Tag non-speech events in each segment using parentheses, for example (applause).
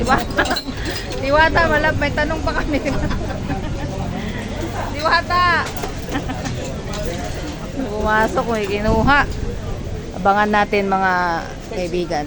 Diwata. Diwata, malab, may tanong pa kami. Diwata. Pumasok, may kinuha. Abangan natin mga kaibigan.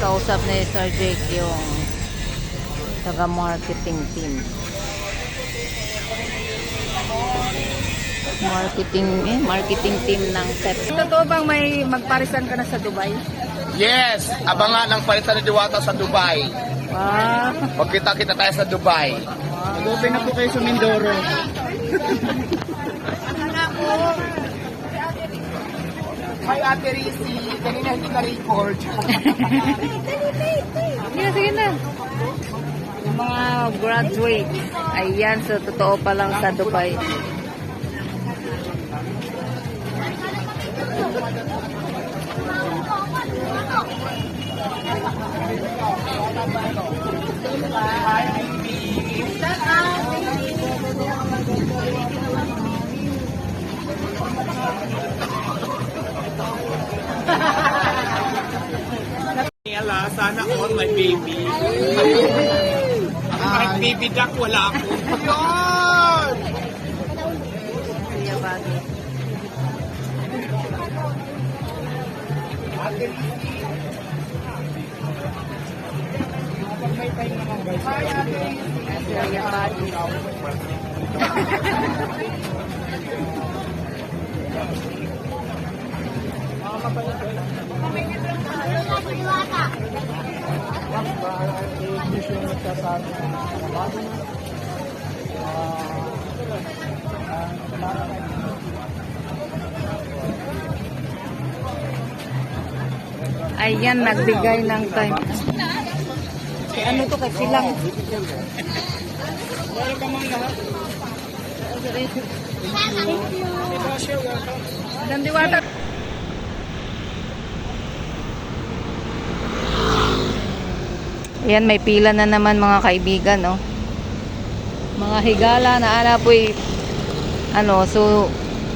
kausap ni Sir Jake yung taga-marketing team. Marketing, eh, marketing team ng set. Totoo bang may magparisan ka na sa Dubai? Yes! Abangan ang palitan ni Diwata sa Dubai. Wow! Magkita-kita tayo sa Dubai. Mag-open na po kayo sa Mindoro. (laughs) Hi, Ate Rizzy. Kanina hindi na-record. Sige na, sige na. Yung mga graduate, ayan, so totoo pa lang sa Dubai. Sana all my baby. Kahit baby duck, wala ako. Yun! Kuya (laughs) Bagay. Ayan, nagbigay ng time. Eh, ano to kasi lang? Ang Ayan, may pila na naman mga kaibigan, no? Mga higala na ana po'y ano, so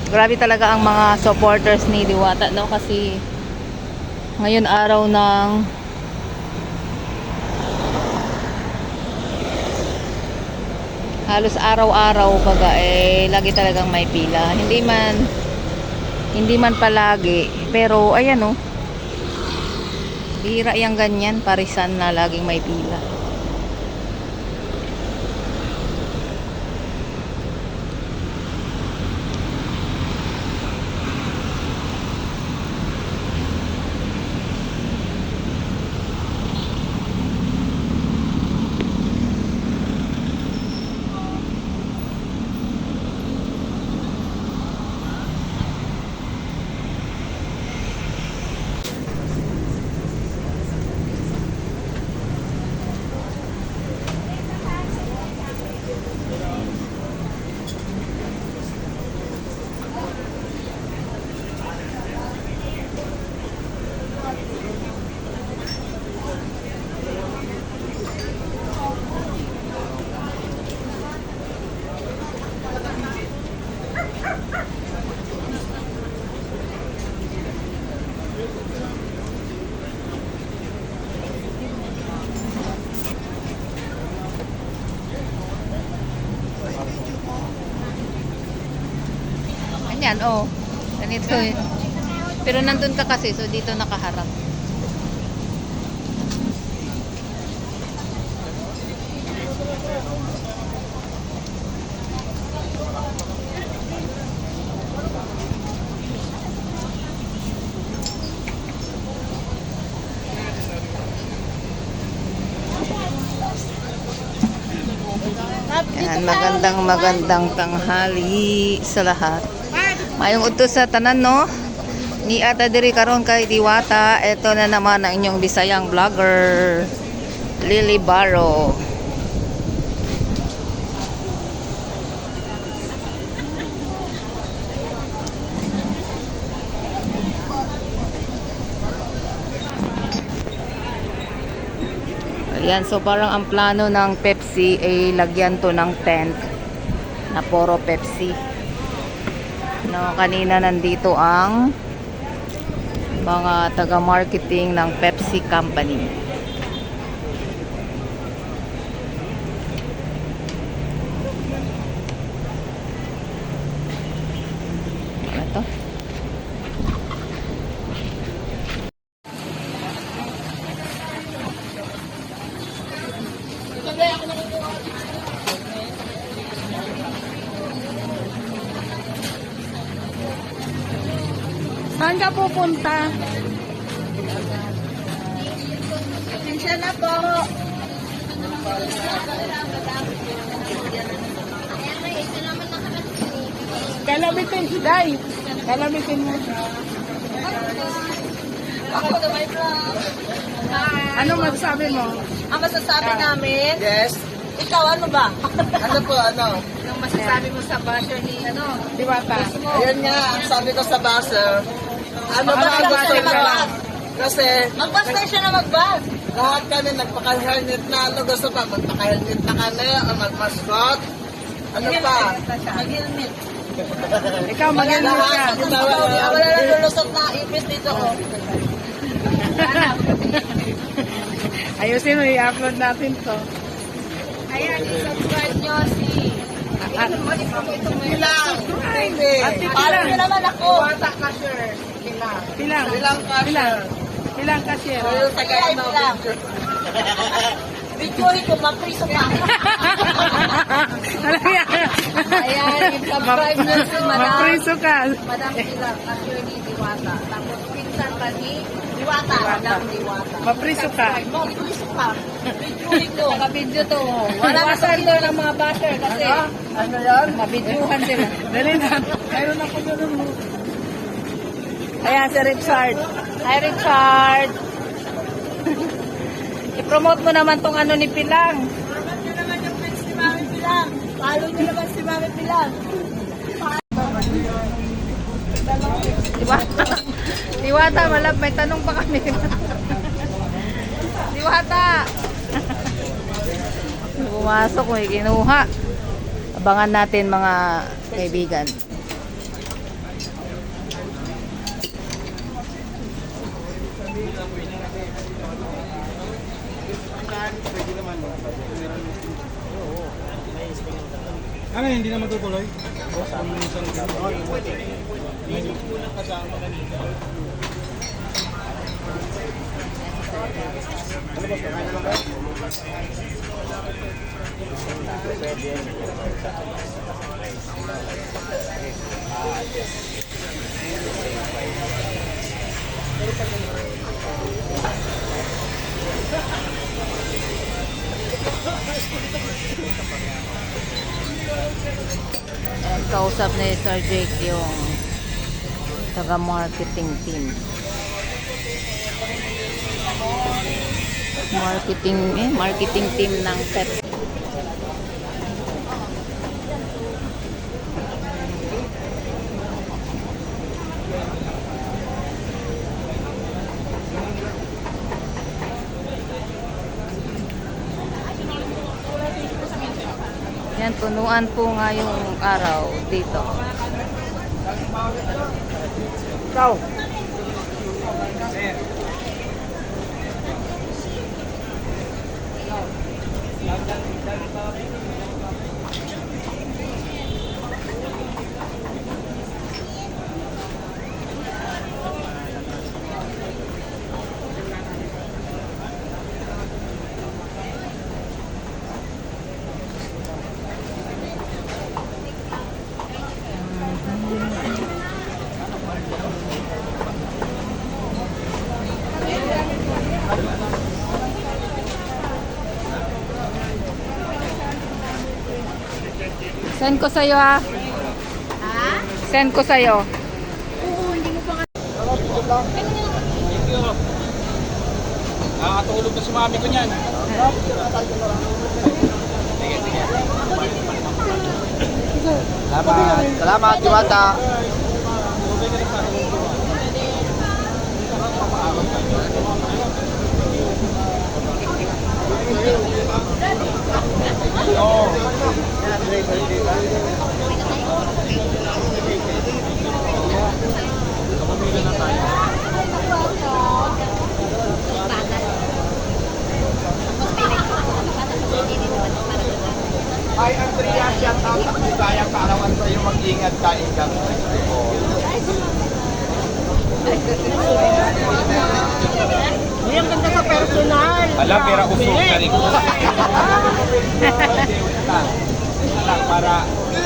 grabe talaga ang mga supporters ni Diwata, no? Kasi ngayon araw ng halos araw-araw baga eh lagi talagang may pila hindi man hindi man palagi pero ayan oh bihira yung ganyan parisan na laging may pila Yan, oh. Ganito eh. Pero nandun ka kasi, so dito nakaharap. Yan, magandang magandang tanghali sa lahat. Mayong udto sa tanan no. Ni ata diri karon kay Diwata, ito na naman ang inyong Bisayang vlogger Lily Barro. Ayan, so parang ang plano ng Pepsi ay lagyan to ng tent na puro Pepsi. No, kanina nandito ang mga taga-marketing ng Pepsi Company. Ka pupunta? Siya na po. Kalabitin si Day. Kalabitin mo. Ano masasabi mo? Ang masasabi namin, Yes. ikaw ano ba? Ano po, ano? Anong masasabi mo sa basher ni ano? Diwata. Ayun nga, ang sabi ko sa buzzer, ano ba Ano ang ba gusto niya? Kasi Magbas na siya na magbas. lahat kami nagpaka-helmet na ano gusto pa, magpaka-helmet na kami, o mag-mascot. Ano pa? Mag-helmet. Ikaw mag-helmet ka. Wala wala na lulusot na ipis dito oh. (laughs) Ayusin mo, i-upload natin to. Ayan, i-subscribe nyo si... Ah, Bilang! Hindi! Follow nyo naman ako. Bata ka, sir. Pilang. Bilang ka, Pilang. sir. Pilang cashier. Ayun, sa kaya Ayan, na bilang. (laughs) Videohin ko, mapriso pa. Ano yan? Ayan, (laughs) i-subscribe nyo si Madam. Mapriso ka. Madam Pilar, attorney Diwata. Tapos, pinsan pa ni Diwata. Madam Diwata. Mapriso ka. Mapriso pa. Videohin ko. Naka-video to. (laughs) Wala na sa ng mga basher kasi Ano yan? mabidyohan sila. Dali na. Mayroon ako doon mo. Ayan, si Richard. Hi, Richard. I-promote mo naman tong ano ni Pilang. Promote nyo naman yung page ni Mami Pilang. Follow nyo naman si Mami Pilang. Diba? Diwata, malab, may tanong pa kami. Diwata! Pumasok, may kinuha. Abangan natin mga kaibigan. Ano, hindi na matutuloy? Ayan, kausap ni Sir Jake yung taga-marketing team. Marketing, eh, marketing team ng Pepsi. punuan po nga araw dito. Ikaw. Send ko sa'yo ha. Ha? Send ko sa'yo. Oo, hindi mo pa nga. Nakakatulog na si mami ko niyan. Salamat. Salamat, Diwata. Hi, Andrea. Shout out sa Kusayang Kaarawan sa iyo. Mag-ingat ka. Ingat. Yung ganda sa personal. Alam, pera usok ka rin. Lang, para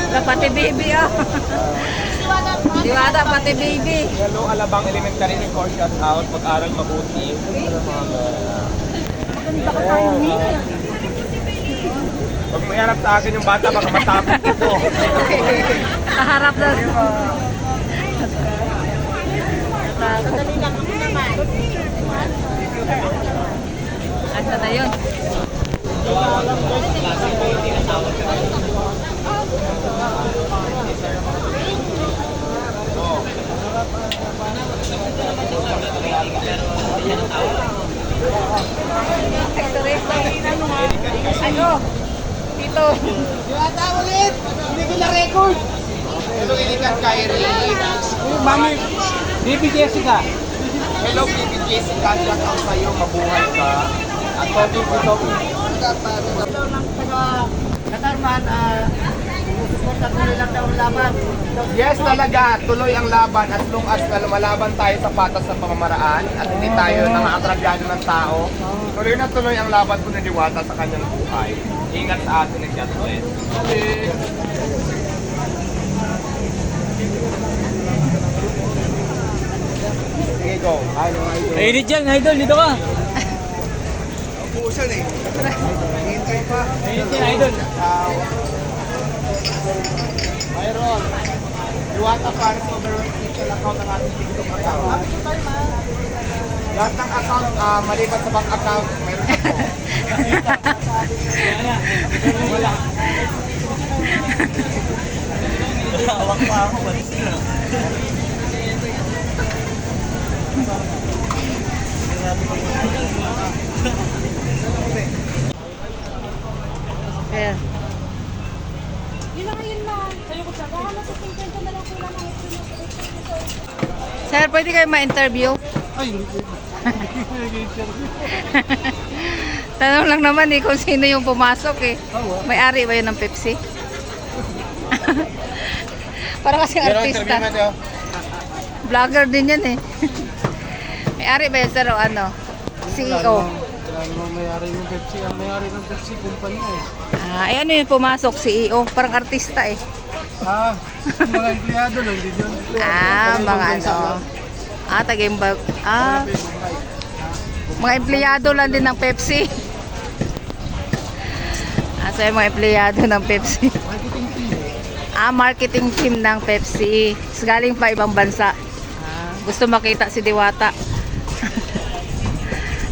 Na pati baby oh. Diwata pati baby. Hello, Alabang Elementary ni Core shout out. Pag-aral mabuti. Pag may harap sa akin yung bata, baka matapos ito. Kaharap na. Asa na yun? Ano? Dito. Diwata ulit. Hindi ko na-record. Hello, Ilikan Kyrie. Mami, Baby Jessica. Hello, Baby Jessica. Shout out sa iyo. Mabuhay ka. At Toby ko Toby. Ito ng taga Katarman, ah, sumusuporta tuloy lang daw ang laban. Yes, talaga. Tuloy ang laban as long as na lumalaban tayo sa patas ng pamamaraan at hindi tayo nangakrabyado ng tao. Tuloy na tuloy ang laban po ni Diwata sa kanyang buhay. Ingat sa atin ng God bless. Sige, go. Ay, no, idol. Edit dyan, idol. Dito ka. Pusan eh. Hintay pa. Yan, idol. Ciao. Mayroon. Diwata para sa overall digital account ng ating TikTok account. Lahat ng account, ah, maliban sa bank account, meron ako. Wala. Hawak pa ako, balis (laughs) na. Ayan. Yun lang yun sa baka nasa 50 na lang kulang ang Sir, pwede kayo ma-interview? Ay, (laughs) Tanong lang naman eh kung sino yung pumasok eh. May-ari ba yun ng Pepsi? (laughs) Para kasing artista. Vlogger din yan eh. (laughs) May-ari ba yun sir o ano? CEO. Ano may-ari ng Pepsi? Ang may-ari ng Pepsi, kumpanya eh. Ah, ay ano yung pumasok? CEO. Parang artista eh. Ah, mga empleyado lang din yun. Ah, mga ano. Ah, tagimbag. Ah, mga empleyado lang din ng Pepsi. (laughs) Ah, so yung mga empleyado ng Pepsi. Ah, marketing team ng Pepsi. Galing pa ibang bansa. Ah, gusto makita si Diwata.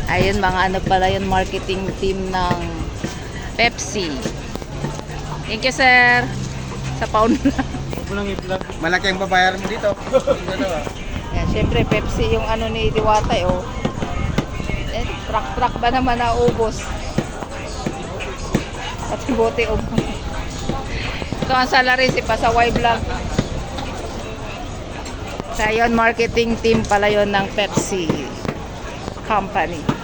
Ayun, mga ano pala yun, marketing team ng Pepsi. Thank you, sir. Sa pound. Malaki ang babayaran mo dito. (laughs) Yan, syempre Pepsi yung ano ni Diwata eh, oh. Eh, truck-truck ba naman naubos? Pati bote um. Ito ang salary si Pasaway Vlog. Sa yun, marketing team pala yon ng Pepsi Company.